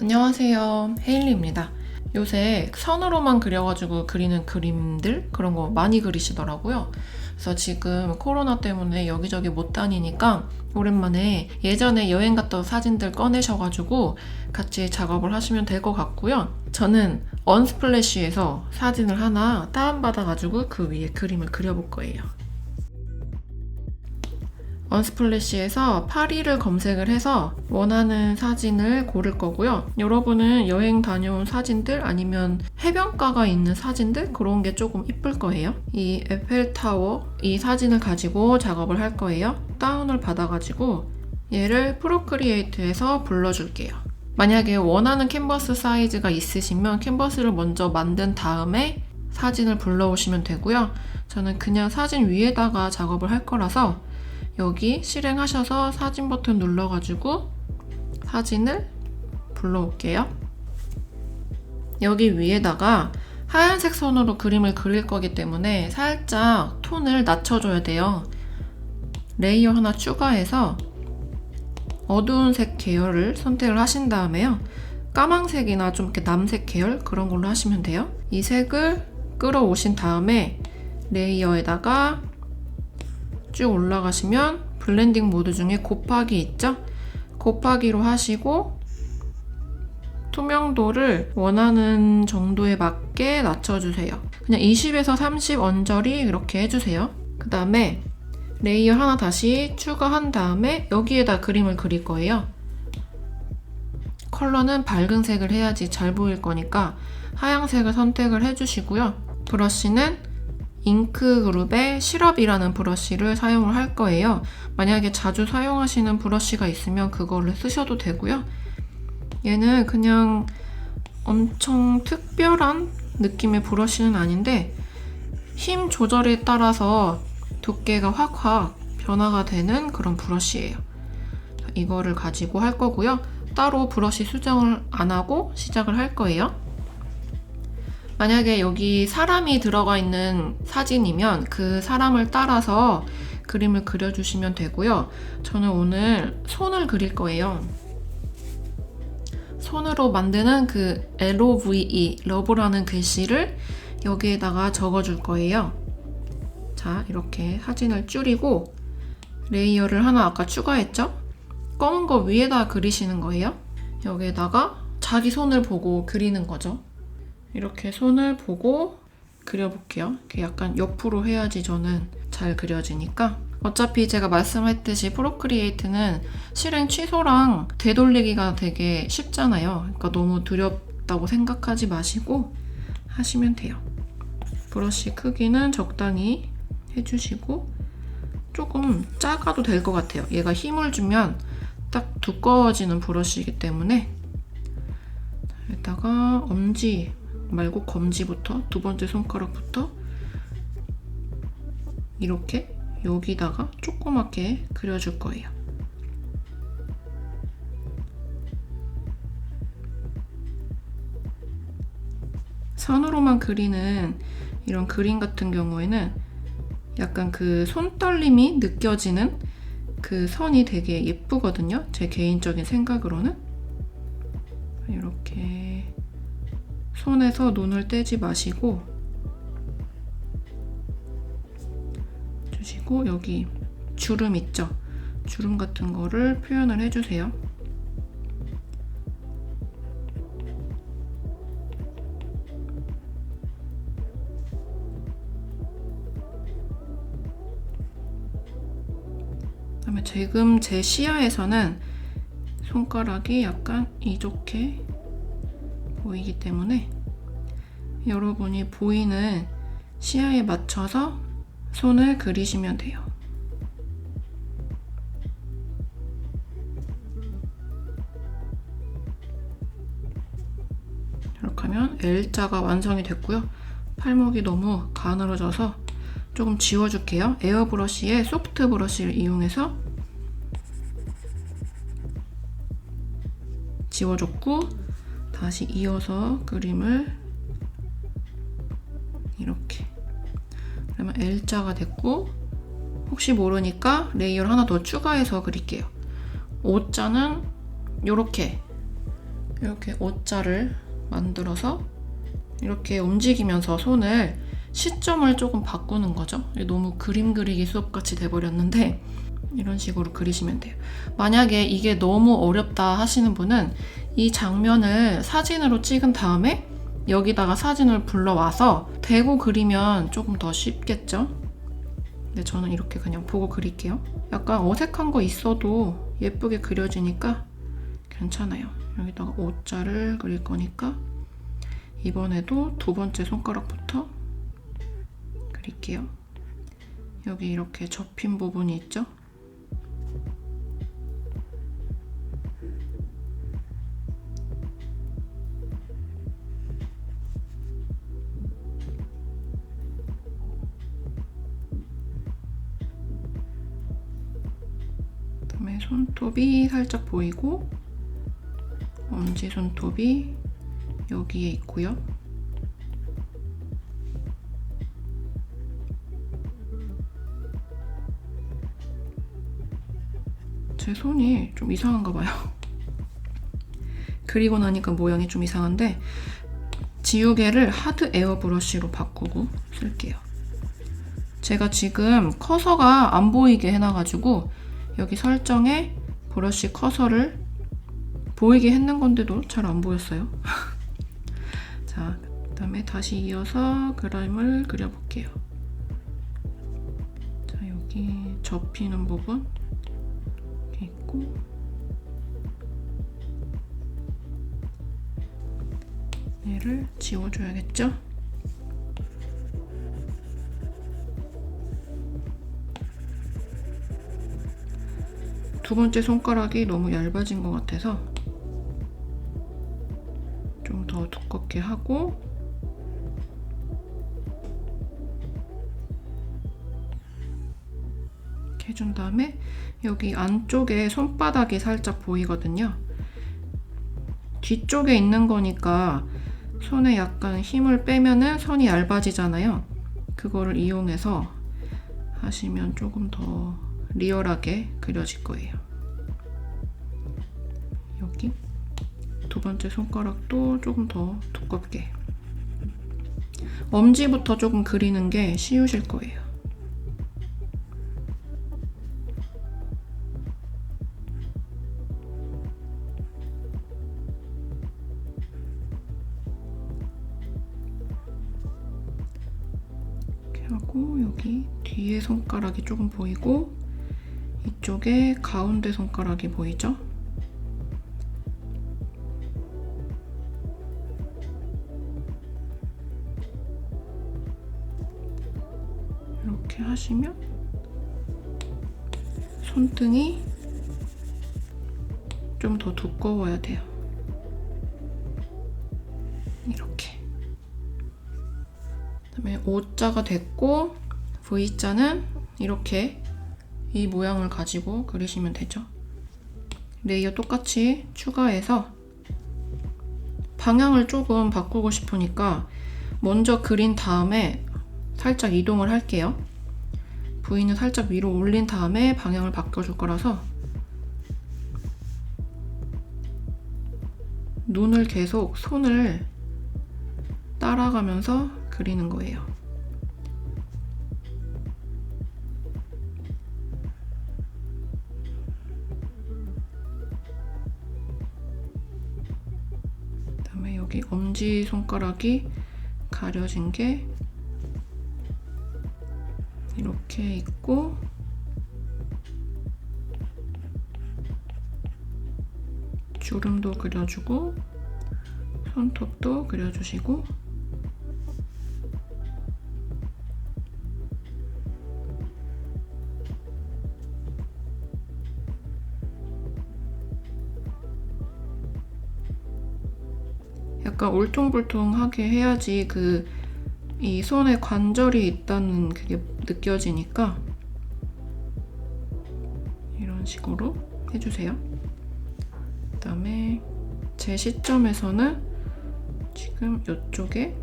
안녕하세요. 헤일리입니다. 요새 선으로만 그려가지고 그리는 그림들 그런 거 많이 그리시더라고요. 그래서 지금 코로나 때문에 여기저기 못 다니니까 오랜만에 예전에 여행 갔던 사진들 꺼내셔가지고 같이 작업을 하시면 될 것 같고요. 저는 언스플래시에서 사진을 하나 다운받아가지고 그 위에 그림을 그려볼 거예요. 언스플래시에서 파리를 검색을 해서 원하는 사진을 고를 거고요. 여러분은 여행 다녀온 사진들 아니면 해변가가 있는 사진들 그런 게 조금 이쁠 거예요. 이 에펠타워 이 사진을 가지고 작업을 할 거예요. 다운을 받아가지고 얘를 프로크리에이트에서 불러줄게요. 만약에 원하는 캔버스 사이즈가 있으시면 캔버스를 먼저 만든 다음에 사진을 불러오시면 되고요. 저는 그냥 사진 위에다가 작업을 할 거라서 여기 실행하셔서 사진 버튼 눌러가지고 사진을 불러올게요. 여기 위에다가 하얀색 선으로 그림을 그릴 거기 때문에 살짝 톤을 낮춰줘야 돼요. 레이어 하나 추가해서 어두운 색 계열을 선택을 하신 다음에요. 까망색이나 좀 이렇게 남색 계열 그런 걸로 하시면 돼요. 이 색을 끌어오신 다음에 레이어에다가 쭉 올라가시면 블렌딩 모드 중에 곱하기 있죠? 곱하기로 하시고 투명도를 원하는 정도에 맞게 낮춰주세요. 그냥 20에서 30 언저리 이렇게 해주세요. 그 다음에 레이어 하나 다시 추가한 다음에 여기에다 그림을 그릴 거예요. 컬러는 밝은 색을 해야지 잘 보일 거니까 하얀색을 선택을 해주시고요. 브러쉬는 잉크 그룹의 시럽이라는 브러쉬를 사용을 할 거예요. 만약에 자주 사용하시는 브러쉬가 있으면 그걸로 쓰셔도 되고요. 얘는 그냥 엄청 특별한 느낌의 브러쉬는 아닌데 힘 조절에 따라서 두께가 확확 변화가 되는 그런 브러쉬예요. 이거를 가지고 할 거고요. 따로 브러쉬 수정을 안 하고 시작을 할 거예요. 만약에 여기 사람이 들어가 있는 사진이면 그 사람을 따라서 그림을 그려주시면 되고요. 저는 오늘 손을 그릴 거예요. 손으로 만드는 그 LOVE, 러브라는 글씨를 여기에다가 적어줄 거예요. 자, 이렇게 사진을 줄이고 레이어를 하나 아까 추가했죠? 검은 거 위에다 그리시는 거예요. 여기에다가 자기 손을 보고 그리는 거죠. 이렇게 손을 보고 그려볼게요. 이렇게 약간 옆으로 해야지 저는 잘 그려지니까. 어차피 제가 말씀했듯이 프로크리에이트는 실행 취소랑 되돌리기가 되게 쉽잖아요. 그러니까 너무 두렵다고 생각하지 마시고 하시면 돼요. 브러쉬 크기는 적당히 해주시고 조금 작아도 될 것 같아요. 얘가 힘을 주면 딱 두꺼워지는 브러쉬이기 때문에 여기다가 엄지 말고 검지부터 두 번째 손가락부터 이렇게 여기다가 조그맣게 그려줄 거예요. 선으로만 그리는 이런 그림 같은 경우에는 약간 그 손떨림이 느껴지는 그 선이 되게 예쁘거든요. 제 개인적인 생각으로는. 손에서 눈을 떼지 마시고 주시고 여기 주름 있죠? 주름 같은 거를 표현을 해주세요. 그다음에 지금 제 시야에서는 손가락이 약간 이렇게 보이기 때문에 여러분이 보이는 시야에 맞춰서 손을 그리시면 돼요. 이렇게 하면 L자가 완성이 됐고요. 팔목이 너무 가늘어져서 조금 지워줄게요. 에어 브러쉬에 소프트 브러쉬를 이용해서 지워줬고 다시 이어서 그림을 그러면 L자가 됐고 혹시 모르니까 레이어를 하나 더 추가해서 그릴게요. O자는 이렇게 이렇게 O자를 만들어서 이렇게 움직이면서 손을 시점을 조금 바꾸는 거죠. 너무 그림 그리기 수업같이 돼버렸는데 이런 식으로 그리시면 돼요. 만약에 이게 너무 어렵다 하시는 분은 이 장면을 사진으로 찍은 다음에 여기다가 사진을 불러와서 대고 그리면 조금 더 쉽겠죠? 근데 저는 이렇게 그냥 보고 그릴게요. 약간 어색한 거 있어도 예쁘게 그려지니까 괜찮아요. 여기다가 O자를 그릴 거니까 이번에도 두 번째 손가락부터 그릴게요. 여기 이렇게 접힌 부분이 있죠? 손톱이 살짝 보이고 엄지 손톱이 여기에 있고요. 제 손이 좀 이상한가 봐요. 그리고 나니까 모양이 좀 이상한데 지우개를 하드 에어 브러쉬로 바꾸고 쓸게요. 제가 지금 커서가 안 보이게 해놔가지고 여기 설정에 브러쉬 커서를 보이게 했는 건데도 잘 안 보였어요. 자, 그 다음에 다시 이어서 그림을 그려볼게요. 자, 여기 접히는 부분 이렇게 있고 얘를 지워줘야겠죠? 두 번째 손가락이 너무 얇아진 것 같아서 좀 더 두껍게 하고 이렇게 해준 다음에 여기 안쪽에 손바닥이 살짝 보이거든요. 뒤쪽에 있는 거니까 손에 약간 힘을 빼면은 선이 얇아지잖아요. 그거를 이용해서 하시면 조금 더 리얼하게 그려질 거예요. 여기 두 번째 손가락도 조금 더 두껍게 엄지부터 조금 그리는 게 쉬우실 거예요. 이렇게 하고 여기 뒤에 손가락이 조금 보이고 이쪽에 가운데 손가락이 보이죠? 이렇게 하시면 손등이 좀 더 두꺼워야 돼요. 이렇게. 그다음에 O자가 됐고 V자는 이렇게 이 모양을 가지고 그리시면 되죠. 레이어 똑같이 추가해서 방향을 조금 바꾸고 싶으니까 먼저 그린 다음에 살짝 이동을 할게요. V는 살짝 위로 올린 다음에 방향을 바꿔줄 거라서 눈을 계속 손을 따라가면서 그리는 거예요. 여기 엄지 손가락이 가려진 게 이렇게 있고 주름도 그려주고 손톱도 그려주시고 약간 울퉁불퉁하게 해야지 그 이 손에 관절이 있다는 그게 느껴지니까 이런 식으로 해주세요. 그 다음에 제 시점에서는 지금 이쪽에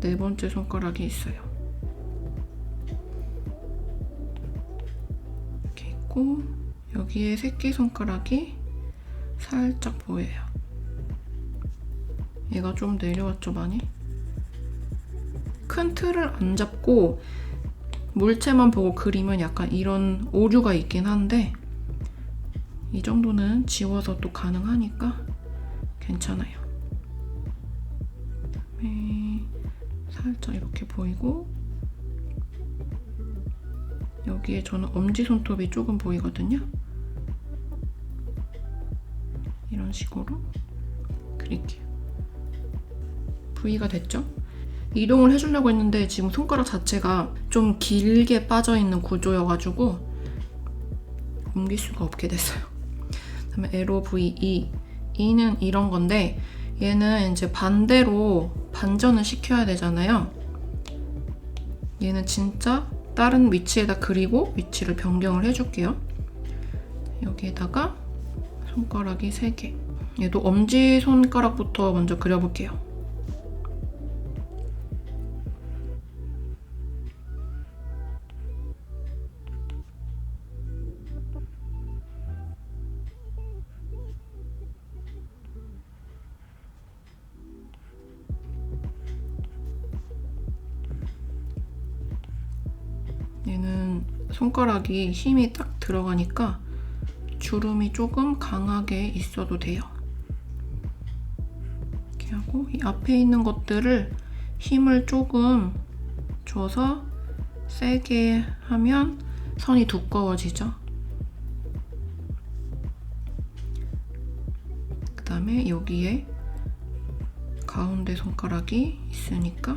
네 번째 손가락이 있어요. 이렇게 있고 여기에 새끼 손가락이 살짝 보여요. 얘가 좀 내려왔죠, 많이? 큰 틀을 안 잡고 물체만 보고 그리면 약간 이런 오류가 있긴 한데 이 정도는 지워서 또 가능하니까 괜찮아요. 그다음에 살짝 이렇게 보이고 여기에 저는 엄지손톱이 조금 보이거든요. 이런 식으로 그릴게요. V가 됐죠? 이동을 해주려고 했는데 지금 손가락 자체가 좀 길게 빠져있는 구조여가지고 옮길 수가 없게 됐어요. 그다음에 LOVE E는 이런 건데 얘는 이제 반대로 반전을 시켜야 되잖아요. 얘는 진짜 다른 위치에다 그리고 위치를 변경을 해줄게요. 여기에다가 손가락이 3개. 얘도 엄지 손가락부터 먼저 그려볼게요. 얘는 손가락이 힘이 딱 들어가니까 주름이 조금 강하게 있어도 돼요. 이렇게 하고 이 앞에 있는 것들을 힘을 조금 줘서 세게 하면 선이 두꺼워지죠. 그 다음에 여기에 가운데 손가락이 있으니까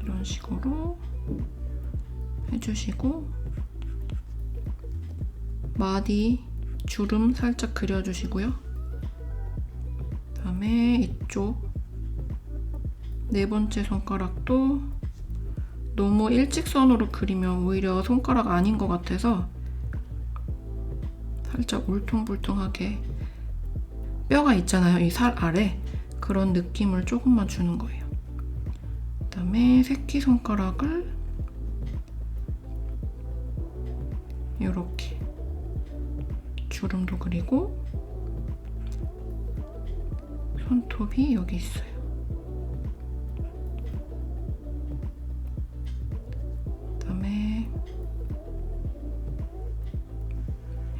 이런 식으로 해주시고 마디 주름 살짝 그려주시고요. 그다음에 이쪽 네 번째 손가락도 너무 일직선으로 그리면 오히려 손가락 아닌 것 같아서 살짝 울퉁불퉁하게 뼈가 있잖아요. 이 살 아래 그런 느낌을 조금만 주는 거예요. 그 다음에 새끼손가락을 그리고 손톱이 여기 있어요. 그다음에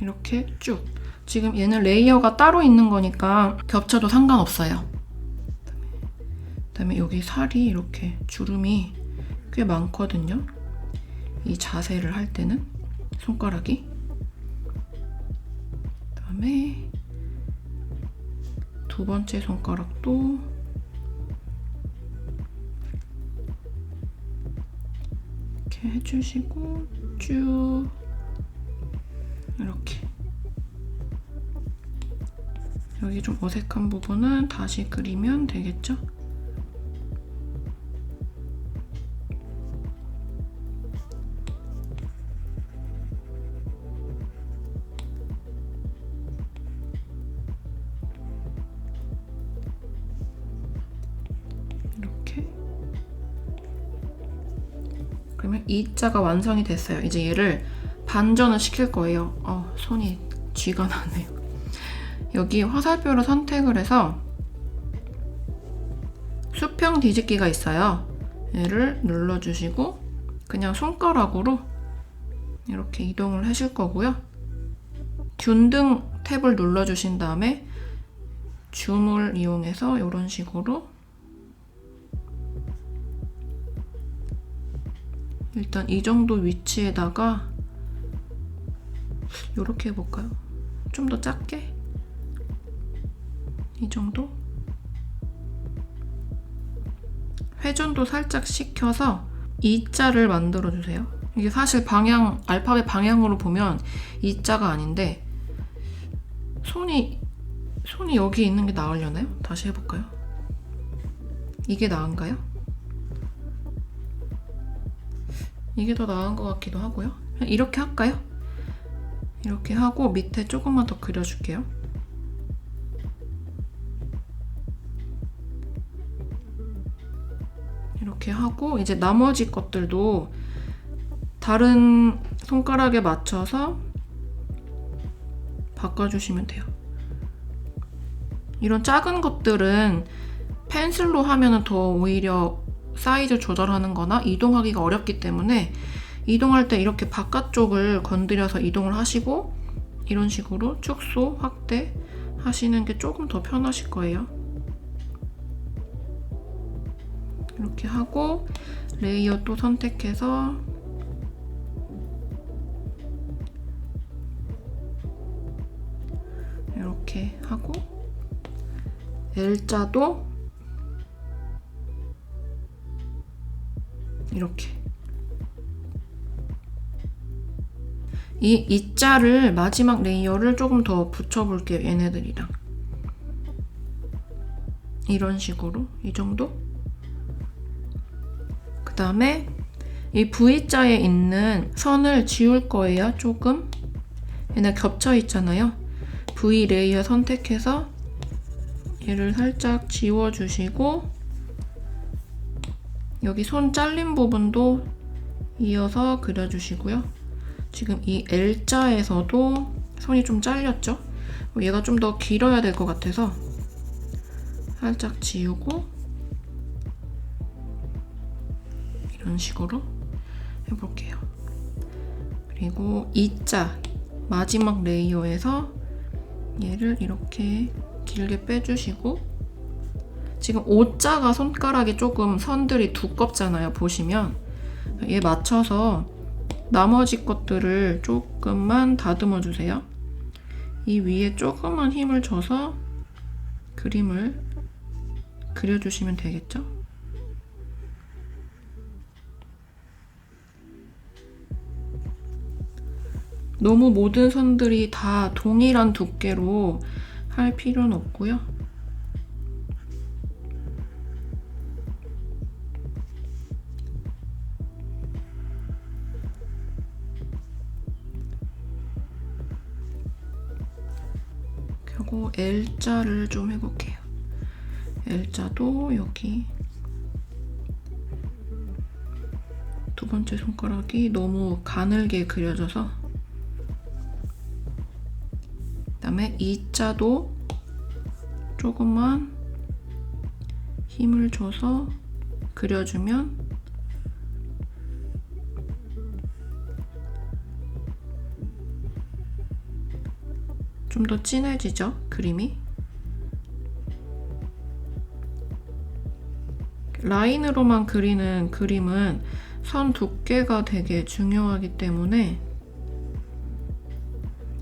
이렇게 쭉. 지금 얘는 레이어가 따로 있는 거니까 겹쳐도 상관없어요. 그다음에 여기 살이 이렇게 주름이 꽤 많거든요. 이 자세를 할 때는 손가락이. 그다음에 두 번째 손가락도 이렇게 해주시고 쭉 이렇게 여기 좀 어색한 부분은 다시 그리면 되겠죠? 그러면 이 자가 완성이 됐어요. 이제 얘를 반전을 시킬 거예요. 어, 손이 쥐가 나네요. 여기 화살표를 선택을 해서 수평 뒤집기가 있어요. 얘를 눌러주시고 그냥 손가락으로 이렇게 이동을 하실 거고요. 균등 탭을 눌러주신 다음에 줌을 이용해서 이런 식으로 일단 이 정도 위치에다가 이렇게 해볼까요? 좀 더 작게? 이 정도? 회전도 살짝 시켜서 이자를 만들어 주세요. 이게 사실 방향 알파벳 방향으로 보면 이자가 아닌데 손이 손이 여기 있는 게 나으려나요? 다시 해볼까요? 이게 나은가요? 이게 더 나은 것 같기도 하고요. 이렇게 할까요? 이렇게 하고 밑에 조금만 더 그려줄게요. 이렇게 하고 이제 나머지 것들도 다 다른 손가락에 맞춰서 바꿔주시면 돼요. 이런 작은 것들은 펜슬로 하면 더 오히려 사이즈 조절하는 거나 이동하기가 어렵기 때문에 이동할 때 이렇게 바깥쪽을 건드려서 이동을 하시고 이런 식으로 축소, 확대 하시는 게 조금 더 편하실 거예요. 이렇게 하고 레이어 또 선택해서 이렇게 하고 L자도 이렇게. 이 이자를 마지막 레이어를 조금 더 붙여볼게요 얘네들이랑. 이런 식으로 이 정도? 그 다음에 이 V자에 있는 선을 지울 거예요 조금. 얘네 겹쳐 있잖아요. V 레이어 선택해서 얘를 살짝 지워주시고 여기 손 잘린 부분도 이어서 그려주시고요. 지금 이 L자에서도 손이 좀 잘렸죠? 얘가 좀 더 길어야 될 것 같아서 살짝 지우고 이런 식으로 해볼게요. 그리고 E자 마지막 레이어에서 얘를 이렇게 길게 빼주시고 지금 O자가 손가락이 조금 선들이 두껍잖아요. 보시면 얘 맞춰서 나머지 것들을 조금만 다듬어 주세요. 이 위에 조금만 힘을 줘서 그림을 그려주시면 되겠죠? 너무 모든 선들이 다 동일한 두께로 할 필요는 없고요. L자를 좀 해볼게요. L자도 여기 두 번째 손가락이 너무 가늘게 그려져서 그다음에 E자도 조금만 힘을 줘서 그려주면 좀 더 진해지죠? 그림이. 라인으로만 그리는 그림은 선 두께가 되게 중요하기 때문에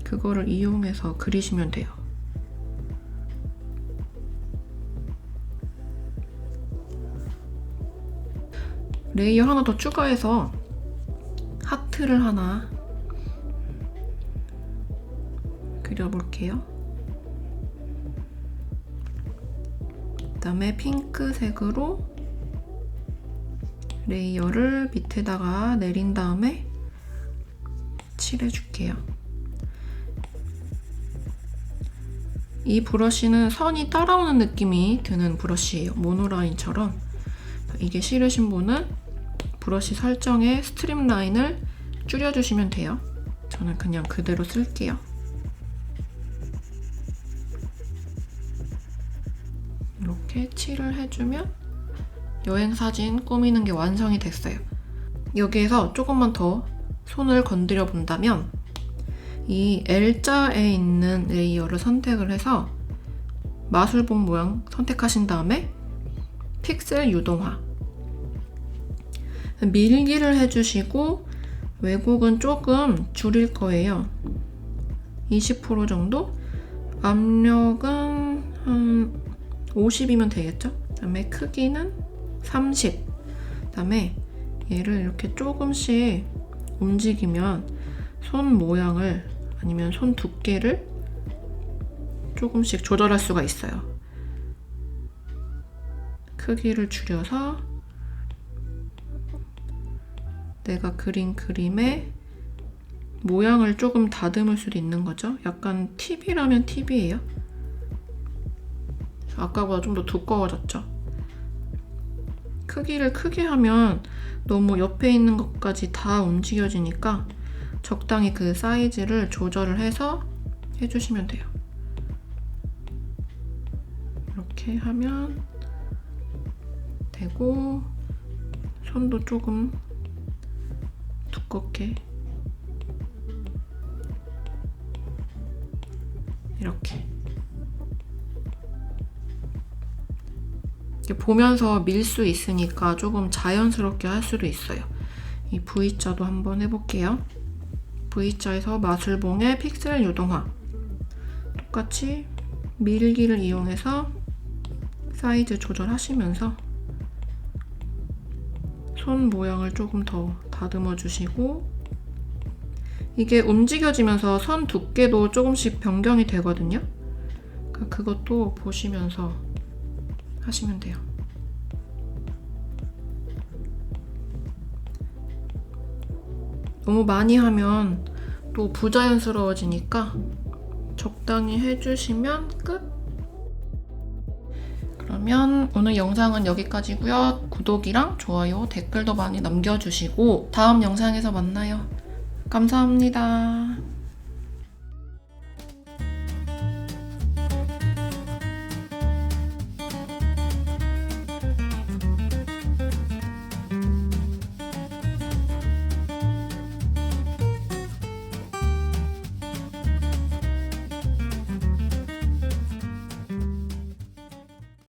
그거를 이용해서 그리시면 돼요. 레이어 하나 더 추가해서 하트를 하나 그려볼게요. 그 다음에 핑크색으로 레이어를 밑에다가 내린 다음에 칠해줄게요. 이 브러쉬는 선이 따라오는 느낌이 드는 브러쉬예요. 모노라인처럼. 이게 싫으신 분은 브러쉬 설정에 스트림 라인을 줄여주시면 돼요. 저는 그냥 그대로 쓸게요. 칠을 해주면 여행 사진 꾸미는 게 완성이 됐어요. 여기에서 조금만 더 손을 건드려 본다면 이 L자에 있는 레이어를 선택을 해서 마술봉 모양 선택하신 다음에 픽셀 유동화 밀기를 해주시고 왜곡은 조금 줄일 거예요. 20% 정도? 압력은 한 50이면 되겠죠? 그다음에 크기는 30. 그다음에 얘를 이렇게 조금씩 움직이면 손 모양을 아니면 손 두께를 조금씩 조절할 수가 있어요. 크기를 줄여서 내가 그린 그림의 모양을 조금 다듬을 수도 있는 거죠. 약간 팁이라면 팁이에요. 아까보다 좀 더 두꺼워졌죠. 크기를 크게 하면 너무 옆에 있는 것까지 다 움직여지니까 적당히 그 사이즈를 조절을 해서 해주시면 돼요. 이렇게 하면 되고 손도 조금 두껍게 이렇게 보면서 밀 수 있으니까 조금 자연스럽게 할 수도 있어요. 이 V자도 한번 해볼게요. V자에서 마술봉의 픽셀 유동화 똑같이 밀기를 이용해서 사이즈 조절하시면서 손 모양을 조금 더 다듬어 주시고 이게 움직여지면서 선 두께도 조금씩 변경이 되거든요. 그러니까 그것도 보시면서 하시면 돼요. 너무 많이 하면 또 부자연스러워지니까 적당히 해주시면 끝! 그러면 오늘 영상은 여기까지고요. 구독이랑 좋아요, 댓글도 많이 남겨주시고 다음 영상에서 만나요. 감사합니다.